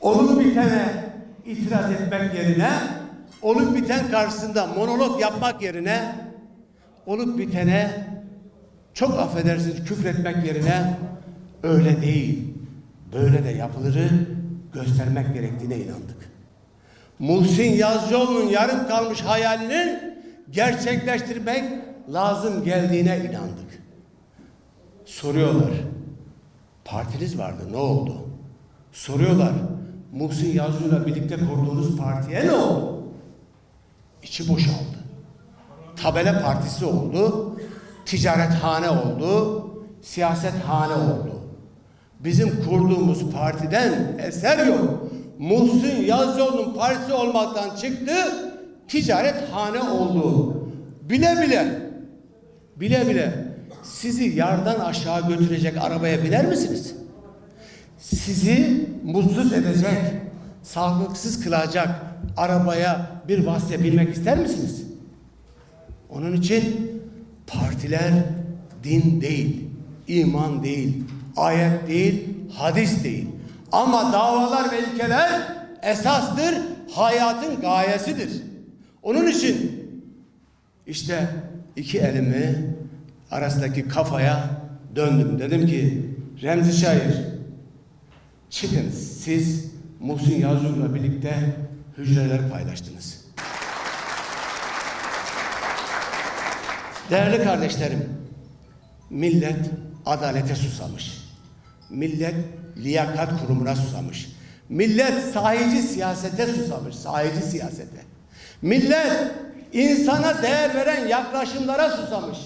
olup bitene itiraz etmek yerine, olup biten karşısında monolog yapmak yerine, olup bitene çok affedersiniz küfretmek yerine öyle değil, böyle de yapılırı göstermek gerektiğine inandık. Muhsin Yazıcıoğlu'nun yarım kalmış hayalinin gerçekleştirmek lazım geldiğine inandık. Soruyorlar. Partiniz vardı ne oldu? Soruyorlar. Muhsin Yazıcıoğlu'yla birlikte kurduğunuz partiye ne oldu? İçi boşaldı. Tabela partisi oldu. Ticarethane oldu. Siyasethane oldu. Bizim kurduğumuz partiden eser yok. Muhsin Yazıcıoğlu'nun partisi olmaktan çıktı. Ticarethane oldu. Bile bile bile bile sizi yardan aşağı götürecek arabaya biner misiniz? Sizi mutsuz edecek, sağlıksız kılacak arabaya bir vasıta binmek ister misiniz? Onun için partiler din değil, iman değil, ayet değil, hadis değil. Ama davalar ve ilkeler esastır, hayatın gayesidir. Onun için işte iki elimi arasındaki kafaya döndüm. Dedim ki Remzi Şair çıkın siz Muhsin Yazıcıoğlu'yla birlikte hücreler paylaştınız. Değerli kardeşlerim, millet adalete susamış. Millet liyakat kurumuna susamış. Millet sahici siyasete susamış, sahici siyasete. Millet insana değer veren yaklaşımlara susamış.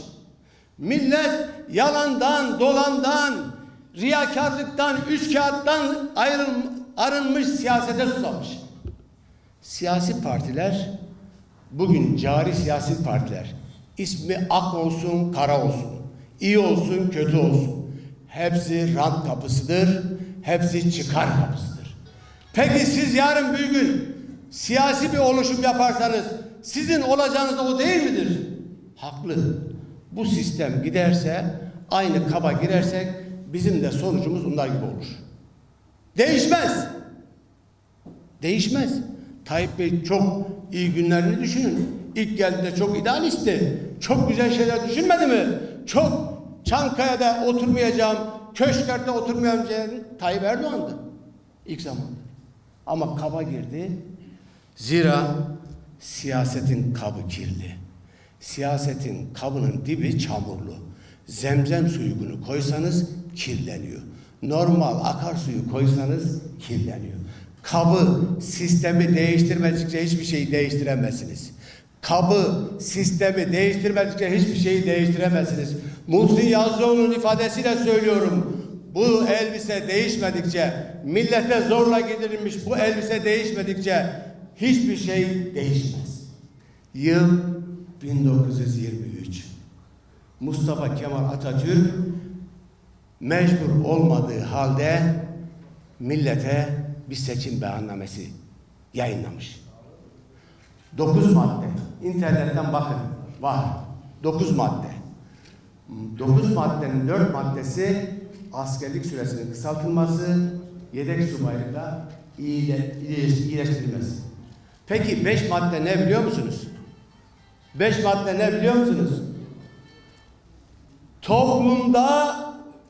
Millet yalandan, dolandan, riyakarlıktan, üç kağıttan ayrıl, arınmış siyasete susamış. Siyasi partiler, bugün cari siyasi partiler, ismi ak olsun, kara olsun, iyi olsun, kötü olsun. Hepsi rant kapısıdır, hepsi çıkar kapısıdır. Peki siz yarın bir gün siyasi bir oluşum yaparsanız sizin olacağınız o değil midir? Haklı. Bu sistem giderse, aynı kaba girersek bizim de sonucumuz onlar gibi olur. Değişmez. Değişmez. Tayyip Bey çok iyi günlerini düşünün. İlk geldiğinde çok idealistti. Çok güzel şeyler düşünmedi mi? Çok Çankaya'da oturmayacağım, köşklerde oturmayacağım Tayyip Erdoğan'dı. İlk zamanda. Ama kaba girdi. Zira siyasetin kabı kirli. Siyasetin kabının dibi çamurlu. Zemzem suyunu koysanız kirleniyor. Normal akarsuyu koysanız kirleniyor. Kabı, sistemi değiştirmedikçe hiçbir şeyi değiştiremezsiniz. Kabı, sistemi değiştirmedikçe hiçbir şeyi değiştiremezsiniz. Muhsin Yazıcıoğlu'nun ifadesiyle söylüyorum. Bu elbise değişmedikçe, millete zorla giydirilmiş bu elbise değişmedikçe hiçbir şey değişmez. Yıl 1923. Mustafa Kemal Atatürk mecbur olmadığı halde millete bir seçim beyannamesi yayınlamış. 9 madde. İnternetten bakın. Var. 9 madde. 9 maddenin 4 maddesi askerlik süresinin kısaltılması, yedek subaylıkla iyile, iyileştirilmesi. Peki 5 madde ne biliyor musunuz? 5 madde ne biliyor musunuz? Toplumda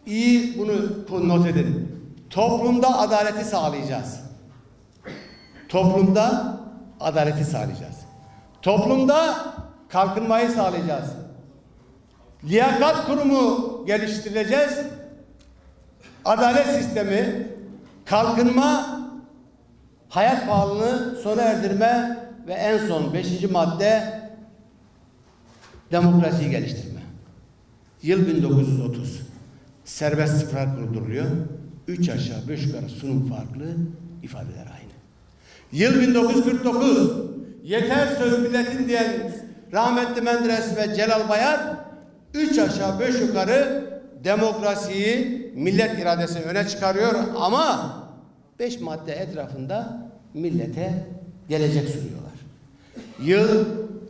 iyi bunu not edin. Toplumda adaleti sağlayacağız. Toplumda adaleti sağlayacağız. Toplumda kalkınmayı sağlayacağız. Liyakat kurumu geliştireceğiz. Adalet sistemi, kalkınma, hayat pahalılığını sona erdirme ve en son beşinci madde demokrasiyi geliştirme. Yıl 1930. Serbest sıfır kurduruluyor. Üç aşağı beş yukarı sunum farklı, ifadeler aynı. Yıl 1949. Yeter söz milletin diyen rahmetli Menderes ve Celal Bayar üç aşağı beş yukarı demokrasiyi millet iradesini öne çıkarıyor ama beş madde etrafında millete gelecek sunuyorlar. Yıl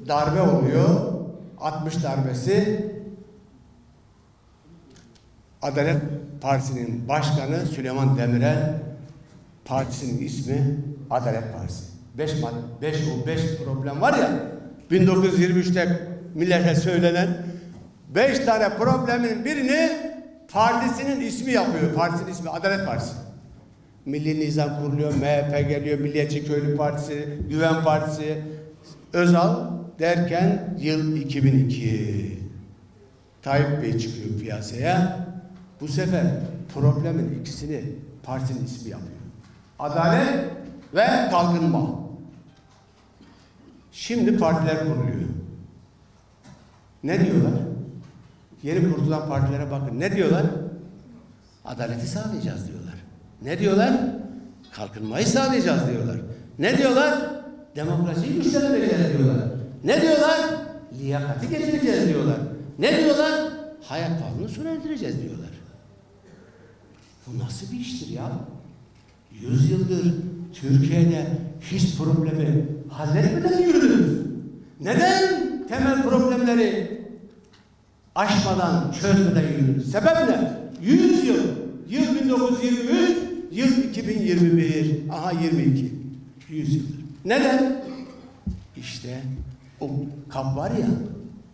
darbe oluyor. 60 darbesi Adalet Partisi'nin başkanı Süleyman Demirel Partisinin ismi Adalet Partisi. Beş, mad- beş, o beş problem var ya 1923'te millete söylenen beş tane problemin birini partisinin ismi yapıyor. Partisinin ismi Adalet Partisi. Milli Nizam kuruluyor, MHP geliyor, Milliyetçi Köylü Partisi, Güven Partisi, Özal derken yıl 2002. Tayyip Bey çıkıyor piyasaya. Bu sefer problemin ikisini partinin ismi yapıyor. Adalet ve kalkınma. Şimdi partiler kuruluyor. Ne diyorlar? Yeni kurulan partilere bakın. Ne diyorlar? Adaleti sağlayacağız diyorlar. Ne diyorlar? Kalkınmayı sağlayacağız diyorlar. Ne diyorlar? Demokrasiyi güçlendireceğiz diyorlar. Ne diyorlar? Liyakati getireceğiz diyorlar. Ne diyorlar? Hayat pahalılığını sona erdireceğiz diyorlar. Bu nasıl bir iştir ya? Yüz yıldır Türkiye'de hiç problemi halletmeden yürüdünüz. Neden temel problemleri aşmadan, çözmeden yürüdünüz? Sebep ne? 100 yıl. Yıl 1923, yıl 2021. Aha 22. 100 yıldır. Neden? İşte o kap var ya,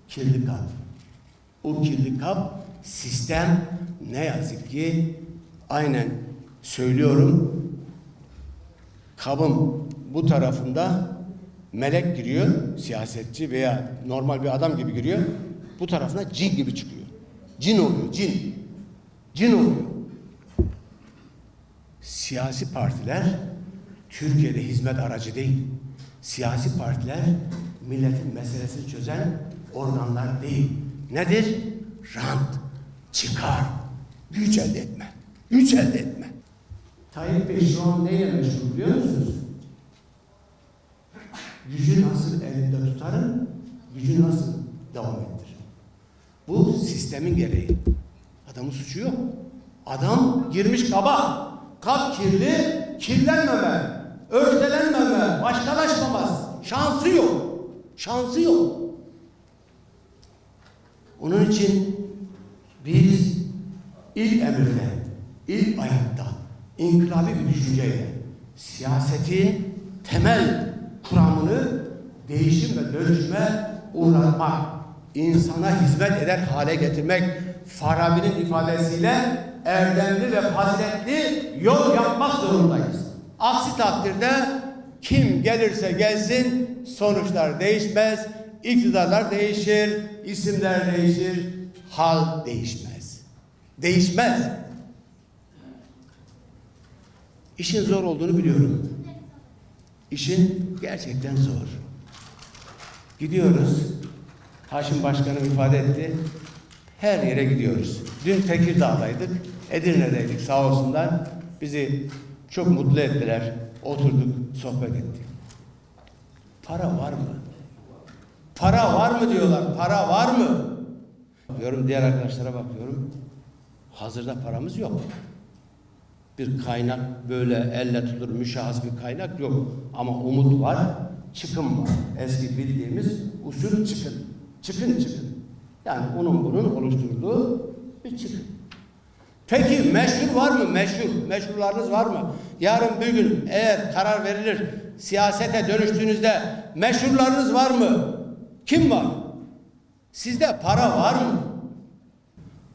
kirli kap. O kirli kap sistem ne yazık ki aynen söylüyorum kabın bu tarafında melek giriyor, siyasetçi veya normal bir adam gibi giriyor. Bu tarafına cin gibi çıkıyor. Cin oluyor, cin. Cin oluyor. Siyasi partiler Türkiye'de hizmet aracı değil. Siyasi partiler milletin meselesini çözen organlar değil. Nedir? Rant, çıkar, güç elde etme. Güç elde etme. Tayyip Bey şu an neyle meşgul biliyor musunuz? Gücü nasıl elinde tutarım, gücü nasıl devam ettiririm? Bu sistemin gereği. Adamın suçu yok. Adam girmiş kaba. Kap kirli, kirlenmeme, örtelenmeme, başkalaşmamaz. Şansı yok. Şansı yok. Onun için biz ilk emirde, ilk ayakta, inkılabi bir düşünceyle siyaseti temel kuramını değişim ve dönüşüme uğratmak, insana hizmet eder hale getirmek, Farabi'nin ifadesiyle erdemli ve faziletli yol yapmak zorundayız. Aksi takdirde kim gelirse gelsin sonuçlar değişmez, iktidarlar değişir, isimler değişir, hal değişmez. Değişmez. İşin zor olduğunu biliyorum. İşin gerçekten zor. Gidiyoruz. Haşim Başkanım ifade etti. Her yere gidiyoruz. Dün Tekirdağ'daydık. Edirne'deydik sağ olsunlar. Bizi çok mutlu ettiler. Oturduk, sohbet ettik. Para var mı? Para var mı diyorlar. Para var mı? Bakıyorum diğer arkadaşlara bakıyorum. Hazırda paramız yok. Bir kaynak böyle elle tutulur müşahhas bir kaynak yok. Ama umut var, çıkım var. Eski bildiğimiz usul çıkın. Çıkın çıkın. Yani onun bunun oluşturduğu bir çıkın. Peki meşhur var mı? Meşhur. Meşhurlarınız var mı? Yarın bir gün eğer karar verilir siyasete dönüştüğünüzde meşhurlarınız var mı? Kim var? Sizde para var mı?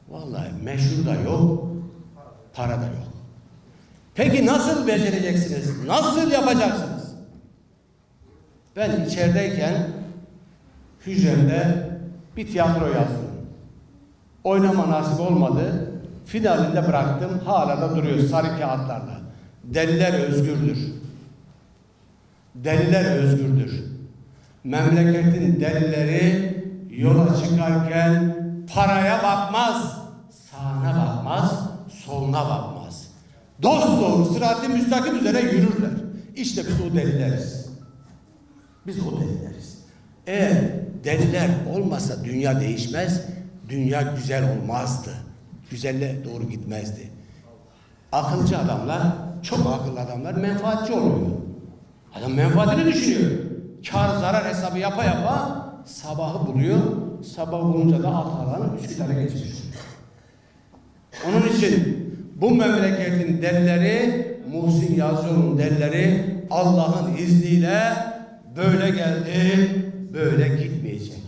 Vallahi meşhur da yok, para da yok. Peki nasıl becereceksiniz? Nasıl yapacaksınız? Ben içerideyken hücremde bir tiyatro yazdım. Oynama nasip olmadı. Finalinde bıraktım. Hala da duruyor sarı kağıtlarla. Deliler özgürdür. Deliler özgürdür. Memleketin delileri yola çıkarken paraya bakmaz, sağına bakmaz, soluna bakmaz. Dost doğru sırat-ı müstakim üzere yürürler. İşte biz o delileriz. Biz o delileriz. Eğer deliler olmasa dünya değişmez, dünya güzel olmazdı. Güzelle doğru gitmezdi. Akılcı adamlar, çok akıllı adamlar menfaatçi oluyor. Adam menfaatini düşünüyor. Kar zarar hesabı yapa yapa sabahı buluyor. Sabah bulunca da Atalan'ın Üsküdar'a geçmiş. Onun için bu memleketin delileri Muhsin Yazıcıoğlu'nun delleri Allah'ın izniyle böyle geldi, böyle gitmeyecek.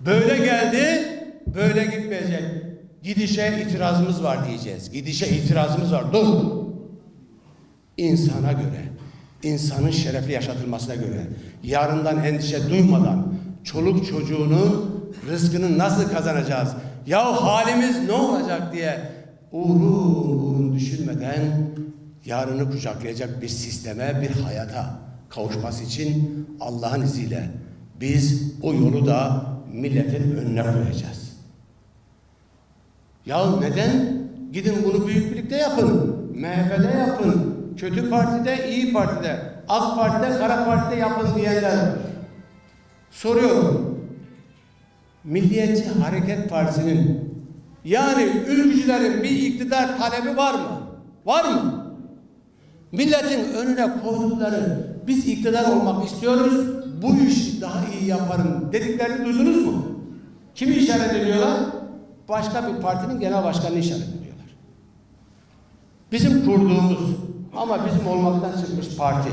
Böyle geldi, böyle gitmeyecek. Gidişe itirazımız var diyeceğiz. Gidişe itirazımız var. Dur. İnsana göre, insanın şerefli yaşatılmasına göre, yarından endişe duymadan, çoluk çocuğunu, rızkını nasıl kazanacağız? Ya halimiz ne olacak diye uğrun düşünmeden yarını kucaklayacak bir sisteme, bir hayata kavuşması için Allah'ın izniyle biz o yolu da milletin önüne koyacağız. Ya neden? Gidin bunu büyük birlikte yapın. MHP'de yapın. Kötü partide, iyi partide, AK partide, kara partide yapın diyenler var. Soruyorum. Milliyetçi Hareket Partisi'nin yani ülkücülerin bir iktidar talebi var mı? Var mı? Milletin önüne koydukları biz iktidar olmak istiyoruz, bu işi daha iyi yaparım dediklerini duydunuz mu? Kimi işaret ediyorlar? Başka bir partinin genel başkanını işaret ediyorlar. Bizim kurduğumuz ama bizim olmaktan çıkmış parti.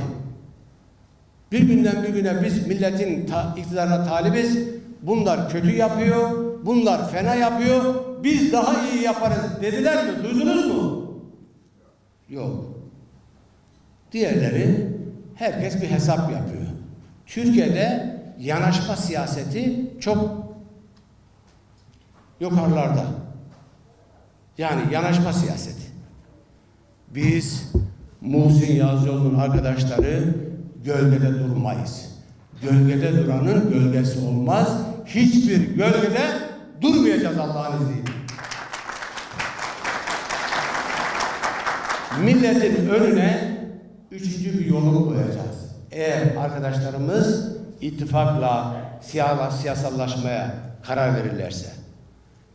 Bir günden bir güne biz milletin ta, iktidarına talibiz. Bunlar kötü yapıyor, bunlar fena yapıyor. Biz daha iyi yaparız dediler mi? Duydunuz mu? Yok. Diğerleri herkes bir hesap yapıyor. Türkiye'de yanaşma siyaseti çok yukarılarda. Yani yanaşma siyaseti. Biz Muhsin Yazıcıoğlu'nun arkadaşları gölgede durmayız. Gölgede duranın gölgesi olmaz. Hiçbir gölgede durmayacağız Allah'ın izniyle. Milletin önüne üçüncü bir yolu koyacağız. Eğer arkadaşlarımız ittifakla siyasa- siyasallaşmaya karar verirlerse.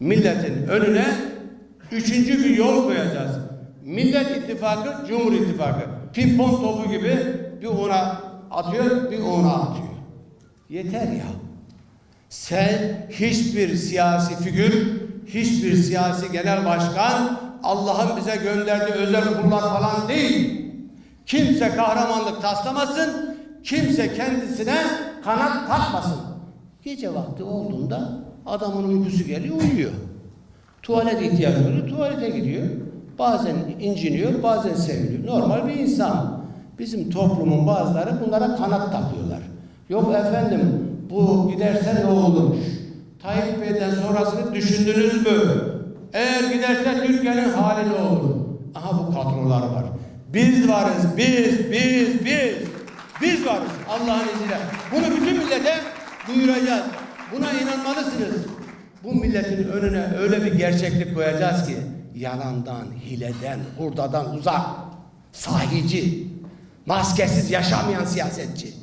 Milletin önüne üçüncü bir yol koyacağız. Millet İttifakı, Cumhur İttifakı. Pimpon topu gibi bir ona atıyor, bir ona atıyor. Yeter ya. Sen hiçbir siyasi figür, hiçbir siyasi genel başkan Allah'ın bize gönderdiği özel kullar falan değil. Kimse kahramanlık taslamasın, kimse kendisine kanat takmasın. Gece vakti olduğunda adamın uykusu geliyor, uyuyor. Tuvalet ihtiyacı oluyor, tuvalete gidiyor. Bazen inciniyor, bazen seviniyor. Normal bir insan. Bizim toplumun bazıları bunlara kanat takıyorlar. Yok efendim, bu giderse ne olurmuş? Tayyip Bey'den sonrasını düşündünüz mü? Eğer giderse Türkiye'nin hali ne olur? Aha bu kadrolar var. Biz varız, biz, biz, biz. Biz varız Allah'ın izniyle. Bunu bütün millete duyuracağız. Buna inanmalısınız. Bu milletin önüne öyle bir gerçeklik koyacağız ki yalandan, hileden, hurdadan uzak, sahici, maskesiz yaşamayan siyasetçi.